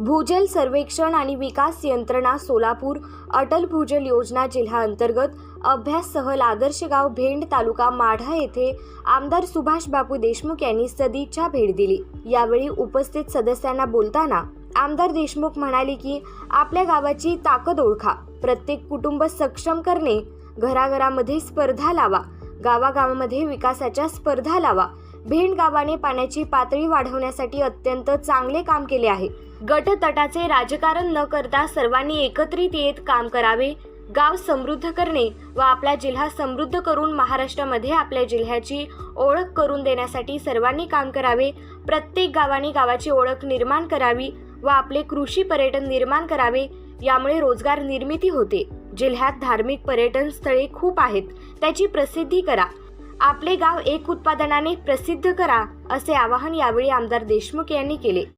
भूजल सर्वेक्षण आणि विकास यंत्रणा सोलापूर अटल भूजल योजना जिल्हा अंतर्गत अभ्यास सहल आदर्श गाव भेंड तालुका माढा येथे आमदार सुभाष बापू देशमुख यांनी सदिच्छा भेट दिली. यावेळी उपस्थित सदस्यांना बोलताना आमदार देशमुख म्हणाले की आपल्या गावाची ताकद ओळखा. प्रत्येक कुटुंब सक्षम करणे. घराघरामध्ये स्पर्धा लावा. गावागावामध्ये विकासाच्या स्पर्धा लावा. भेंड गावाने पाण्याची पातळी वाढवण्यासाठी अत्यंत चांगले काम केले आहे. गटतटाचे राजकारण न करता सर्वांनी एकत्रित येत काम करावे गाव समृद्ध करणे व आपला जिल्हा समृद्ध करून महाराष्ट्रामध्ये आपल्या जिल्ह्याची ओळख करून देण्यासाठी सर्वांनी काम करावे प्रत्येक गावाने गावाची ओळख निर्माण करावी व आपले कृषी पर्यटन निर्माण करावे यामुळे रोजगार निर्मिती होते. जिल्ह्यात धार्मिक पर्यटन स्थळे खूप आहेत त्याची प्रसिद्धी करा. आपले गाव एक उत्पादनाने प्रसिद्ध करा असे आवाहन यावेळी आमदार देशमुख यांनी केले.